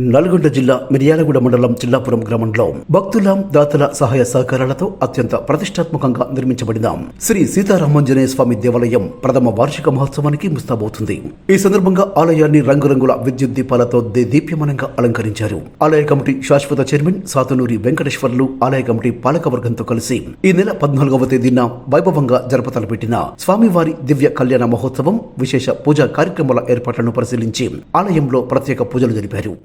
నల్గొండ జిల్లా మిర్యాలగూడ మండలం చిల్లాపురం గ్రామంలో భక్తుల దాతల సహాయ సహకారాలతో అత్యంత ప్రతిష్టాత్మకంగా నిర్మించబడిన శ్రీ సీతారామాంజనేయ స్వామి దేవాలయం ప్రథమ వార్షిక మహోత్సవానికి ముస్తాబవుతుంది. ఈ సందర్భంగా ఆలయాన్ని రంగురంగుల విద్యుత్ దీపాలతో దే- దీప్యమానంగా అలంకరించారు. ఆలయ కమిటీ శాశ్వత చైర్మన్ సాతునూరి వెంకటేశ్వర్లు ఆలయ కమిటీ పాలకవర్గంతో కలిసి ఈ నెల పద్నాలుగవ తేదీన వైభవంగా జరపతలపెట్టిన స్వామివారి దివ్య కళ్యాణ మహోత్సవం విశేష పూజా కార్యక్రమాల ఏర్పాట్లను పరిశీలించి ఆలయంలో ప్రత్యేక పూజలు జరిపారు.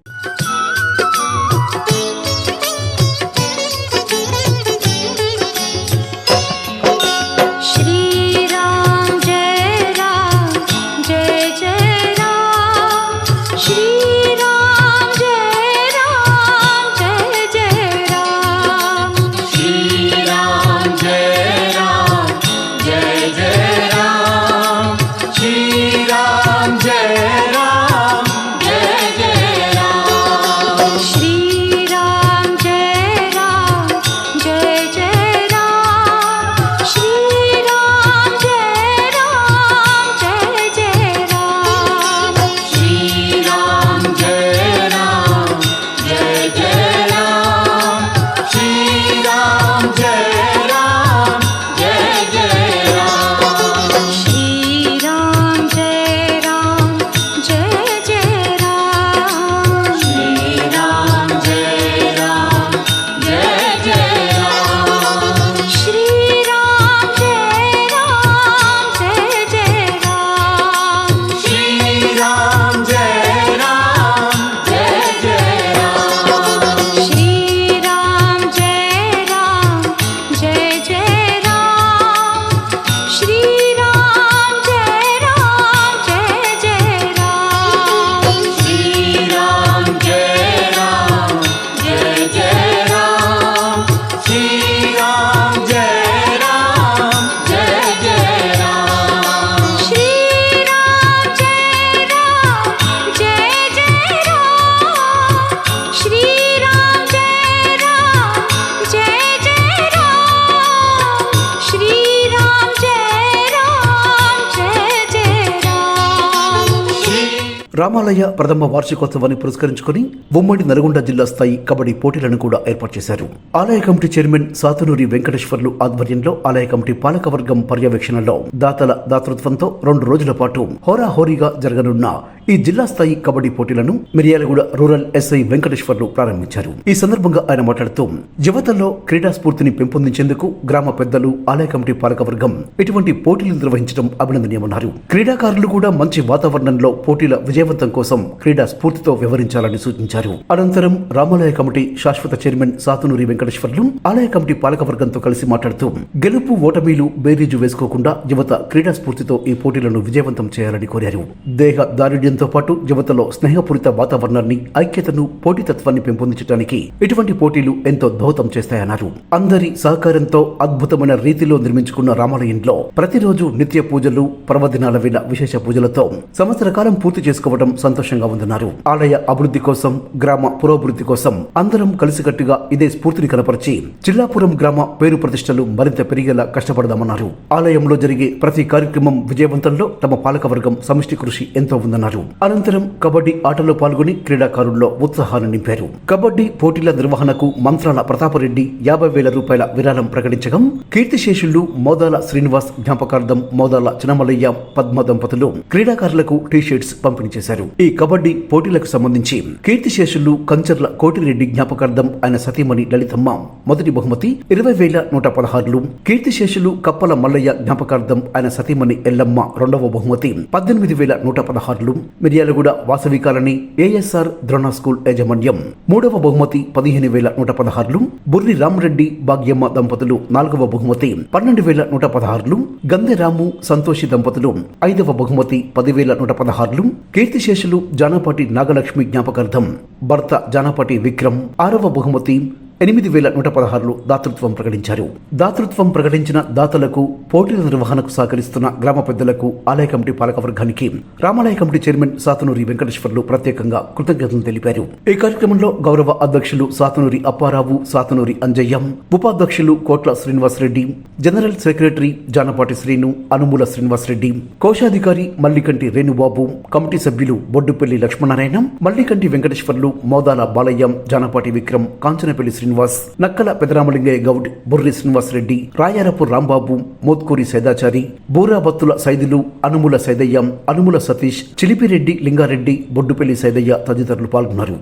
రామాలయ ప్రథమ వార్షికోత్సవాన్ని పురస్కరించుకుని ఉమ్మడి నల్గొండ జిల్లా స్థాయి కబడ్డీ పోటీలను కూడా ఏర్పాటు చేశారు. ఆలయ కమిటీ చైర్మన్ సాతునూరి వెంకటేశ్వర్లు ఆధ్వర్యంలో ఆలయ కమిటీ పాలకవర్గం పర్యవేక్షణలో దాతల దాతృత్వంతో రెండు రోజుల పాటు హోరాహోరీగా జరగనున్న ఈ జిల్లా స్థాయి కబడ్డీ పోటీలను మిర్యాలగూడ రూరల్ ఎస్ఐ వెంకటేశ్వర్లు ప్రారంభించారు. ఈ సందర్భంగా ఆయన మాట్లాడుతూ యువతలో క్రీడా స్ఫూర్తిని పెంపొందించేందుకు గ్రామ పెద్దలు ఆలయ కమిటీ పాలకవర్గం ఇటువంటి పోటీలు నిర్వహించడం అభినందనీయమన్నారు. క్రీడాకారులు కూడా మంచి వాతావరణంలో పోటీల విజయవంతం కోసం క్రీడా స్ఫూర్తితో వ్యవహరించాలని సూచించారు. అనంతరం రామాలయ కమిటీ శాశ్వత చైర్మన్ సాతునూరి వెంకటేశ్వర్లు ఆలయ కమిటీ పాలకవర్గంతో కలిసి మాట్లాడుతూ గెలుపు ఓటమీలు బేరీజు వేసుకోకుండా యువత క్రీడా స్ఫూర్తితో ఈ పోటీలను విజయవంతం చేయాలని కోరారు. దేహ దారుఢ్యంతో పాటు యువతలో స్నేహపూరిత వాతావరణాన్ని ఐక్యతను పోటీతత్వాన్ని పెంపొందించడానికి ఇటువంటి పోటీలు ఎంతో దోహదం చేస్తాయన్నారు. అందరి సహకారంతో అద్భుతమైన రీతిలో నిర్మించుకున్న రామాలయంలో ప్రతిరోజు నిత్య పూజలు పర్వదినాల వేళ విశేష పూజలతో సంవత్సర కాలం పూర్తి చేసుకోవడం సంతోషంగా ఉందన్నారు. ఆలయ అభివృద్ధి కోసం గ్రామ పురోభివృద్ధి కోసం అందరం కలిసికట్టుగా ఇదే స్ఫూర్తిని కనపరిచి చిల్లాపురం గ్రామ పేరు ప్రతిష్టలు మరింత పెరిగేలా కష్టపడదామన్నారు. ఆలయంలో జరిగే ప్రతి కార్యక్రమం విజయవంతంలో తమ పాలకవర్గం సమిష్టి కృషి ఎంతో ఉందన్నారు. అనంతరం కబడ్డీ ఆటలో పాల్గొని క్రీడాకారుల్లో ఉత్సాహాన్ని నింపారు. కబడ్డీ పోటీల నిర్వహణకు మంత్రాల ప్రతాపరెడ్డి యాభై వేల రూపాయల విరాళం ప్రకటించగా కీర్తిశేషులు మోదాల శ్రీనివాస్ జ్ఞాపకార్థం మోదాల చినమలయ్య పద్మ దంపతులు క్రీడాకారులకు టీ షర్ట్స్ పంపిణీ చేశారు. ఈ కబడ్డీ పోటీలకు సంబంధించి కీర్తిశేషులు కంచర్ల కోటిరెడ్డి జ్ఞాపకార్థం ఆయన సతీమణి లలితమ్మ మొదటి బహుమతి ఇరవై వేల నూట పదహారులు కీర్తిశేషులు కప్పల మల్లయ్య జ్ఞాపకార్థం ఆయన సతీమణి ఎల్లమ్మ రెండవ బహుమతి పద్దెనిమిది వేల నూట పదహారులు Miryalaguda Vasavi colony ASR Drona school యాజమాన్యం. మూడవ బహుమతి పదిహేను వేల నూట పదహారులు. బుర్రి రామరెడ్డి భాగ్యమ్మ దంపతులు నాలుగవ బహుమతి పన్నెండు వేల నూట పదహారులు. గంధరాము సంతోషి దంపతులు ఐదవ బహుమతి పదివేల నూట పదహారులు. కీర్తిశేషులు జానపాటి నాగలక్ష్మి జ్ఞాపకార్థం. భర్త జానపాటి విక్రమ్ ఆరవ బహుమతి ఎనిమిది వేల నూట పదహారులు దాతృత్వం ప్రకటించారు. దాతృత్వం ప్రకటించిన దాతలకు పోటీల నిర్వహణకు సహకరిస్తున్న గ్రామ పెద్దలకు ఆలయ కమిటీ పాలకవర్గానికి రామాలయ కమిటీ చైర్మన్ సాతనూరి వెంకటేశ్వర్లు ప్రత్యేకంగా కృతజ్ఞతలు తెలిపారు. ఈ కార్యక్రమంలో గౌరవ అధ్యక్షులు సాతనూరి అప్పారావు సాతనూరి అంజయ్య ఉపాధ్యక్షులు కోట్ల శ్రీనివాసరెడ్డి జనరల్ సెక్రటరీ జానపాటి శ్రీను అనుమూల శ్రీనివాసరెడ్డి కోశాధికారి మల్లికంటి రేణుబాబు కమిటీ సభ్యులు బొడ్డుపల్లి లక్ష్మణారాయణం మల్లికంటి వెంకటేశ్వర్లు మోదాల బాలయ్యం జానపాటి విక్రమ్ కాంచనపల్లి శ్రీనివాస్ నక్కల పెదరామలింగయ్య గౌడ్ బుర్రి శ్రీనివాసరెడ్డి రాయారపు రాంబాబు మోత్కూరి సైదాచారి బూరాబత్తుల సైదులు అనుముల సైదయ్య అనుముల సతీష్ చిలిపిరెడ్డి లింగారెడ్డి బొడ్డుపల్లి సైదయ్య తదితరులు పాల్గొన్నారు.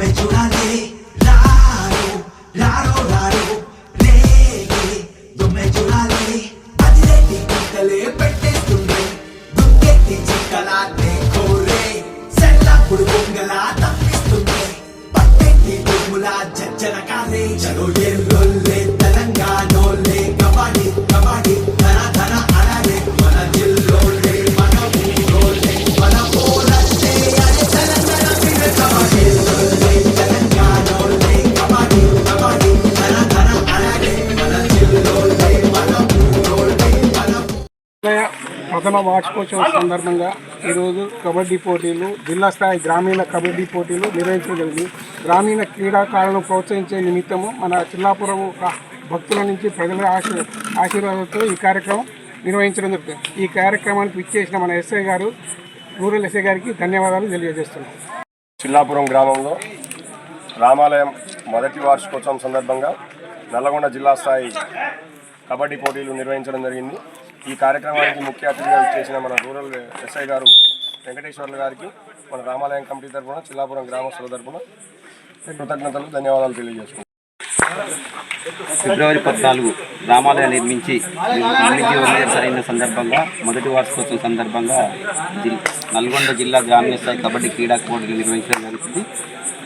没处安放 ప్రథమ వార్షికోత్సవం సందర్భంగా ఈరోజు కబడ్డీ పోటీలు జిల్లా స్థాయి గ్రామీణ కబడ్డీ పోటీలు నిర్వహించడం జరిగింది గ్రామీణ క్రీడాకారులను ప్రోత్సహించే నిమిత్తము మన చిల్లాపురం భక్తుల నుంచి ప్రజల ఆశీ ఆశీర్వాదంతో ఈ కార్యక్రమం నిర్వహించడం జరుగుతుంది. ఈ కార్యక్రమానికి విచ్చేసిన మన ఎస్ఐ గారు రూరల్ ఎస్ఐ గారికి ధన్యవాదాలు తెలియజేస్తున్నాం. చిల్లాపురం గ్రామంలో రామాలయం మొదటి వార్షికోత్సవం సందర్భంగా నల్లగొండ జిల్లా స్థాయి కబడ్డీ పోటీలు నిర్వహించడం జరిగింది. ఈ కార్యక్రమానికి ముఖ్య అతిథిగా చేసిన మన రూరల్ ఎస్ఐ గారు వెంకటేశ్వర్లు గారికి మన రామాలయం కమిటీ తరఫున చిల్లాపురం గ్రామస్తుల తరఫున కృతజ్ఞతలు ధన్యవాదాలు తెలియజేసుకుంటాం ఫిబ్రవరి పద్నాలుగు రామాలయం నిర్మించి సరైన అయిన సందర్భంగా మొదటి వార్షికోత్సవం సందర్భంగా నల్గొండ జిల్లా గ్రామీణ స్థాయి కబడ్డీ క్రీడా పోటీలు నిర్వహించడం జరుగుతుంది.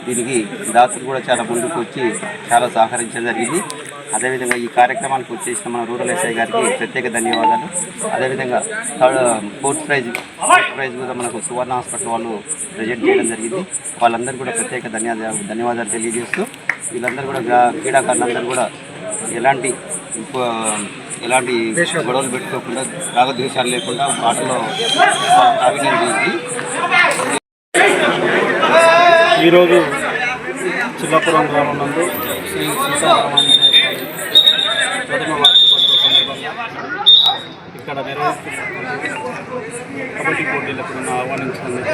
దీనికి దాతలు కూడా చాలా ముందుకు వచ్చి చాలా సహకరించడం జరిగింది. అదేవిధంగా ఈ కార్యక్రమానికి వచ్చేసిన మన రూరల్ ఎస్ఐ గారికి ప్రత్యేక ధన్యవాదాలు. అదేవిధంగా third fourth prize fourth prize కూడా మనకు సువర్ణ హాస్పిటల్ వాళ్ళు ప్రజెంట్ చేయడం జరిగింది. వాళ్ళందరూ కూడా ప్రత్యేక ధన్యవాదాలు ధన్యవాదాలు తెలియజేస్తూ వీళ్ళందరూ కూడా క్రీడాకారులందరూ కూడా ఎలాంటి ఎలాంటి గొడవలు పెట్టుకోకుండా రాగద్వేషాలు లేకుండా ఆటలో ప్రావీణ్యం చేసి ఈరోజు చిల్లపురం గ్రామం నందు శ్రీ సీతారామాన్ని స్వామి ప్రథమ వార్షికోత్సవ సందర్భంగా ఇక్కడ కబడ్డీ పోటీలకు నన్ను ఆహ్వానించినందుకు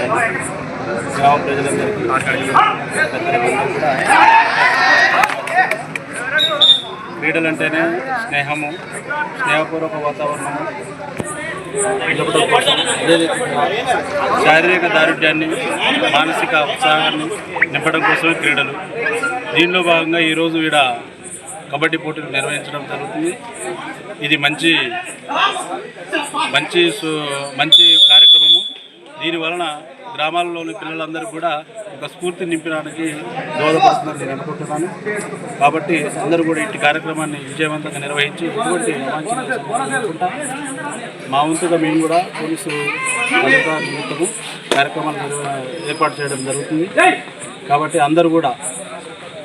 గ్రామ ప్రజలందరికీ పెద్దలందరికీ కూడా క్రీడలంటేనే స్నేహము స్నేహపూర్వక వాతావరణము. శారీరక దారుఢ్యాన్ని మానసిక ఉత్సాహాన్ని నింపడం కోసమే క్రీడలు. దీనిలో భాగంగా ఈరోజు ఈడ కబడ్డీ పోటీలు నిర్వహించడం జరుగుతుంది. ఇది మంచి మంచి మంచి కార్యక్రమము. దీని వలన గ్రామాల్లోని పిల్లలందరూ కూడా ఒక స్ఫూర్తి నింపడానికి దోహదపడుతుందని నేను అనుకుంటున్నాను. కాబట్టి అందరూ కూడా ఇట్టి కార్యక్రమాన్ని విజయవంతంగా నిర్వహించి ఎటువంటి మా వంతుగా మేము కూడా పోలీసు నిమిత్తము కార్యక్రమాలు ఏర్పాటు చేయడం జరుగుతుంది. కాబట్టి అందరూ కూడా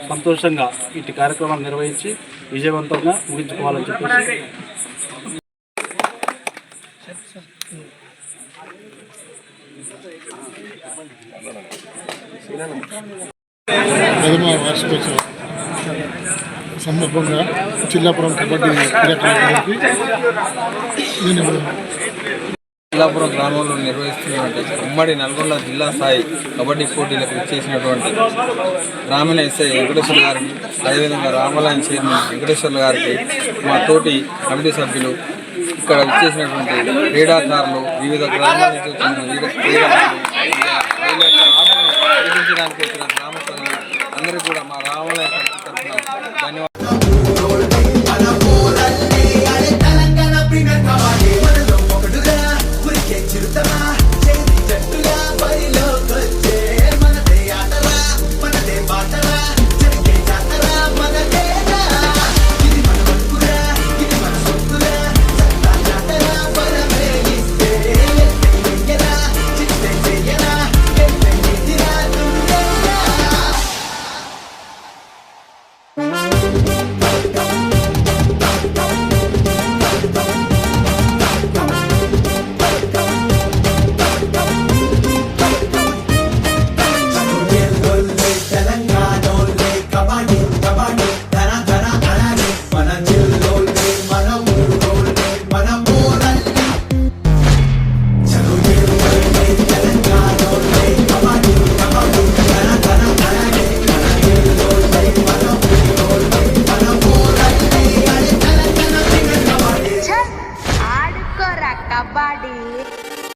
సంతోషంగా ఇట్టి కార్యక్రమాలు నిర్వహించి విజయవంతంగా ముగించుకోవాలని చెప్పేసి ప్రథమ వార్షికోత్సవం సందర్భంగా చిల్లాపురం కబడ్డీ క్రీడాకారులకి నేను చిల్లాపురం గ్రామంలో నిర్వహిస్తున్నటువంటి ఉమ్మడి నల్గొండ జిల్లా స్థాయి కబడ్డీ పోటీలకు ఇచ్చేసినటువంటి గ్రామీణ ఎస్ఐ వెంకటేశ్వర గారికి అదేవిధంగా రామాలయం చైర్మన్ వెంకటేశ్వర్ల గారికి మా తోటి కమిటీ సభ్యులు ఇక్కడ ఇచ్చేసినటువంటి క్రీడాకారులు వివిధ గ్రామాల నుంచి వచ్చిన వివిధ క్రీడాకారులు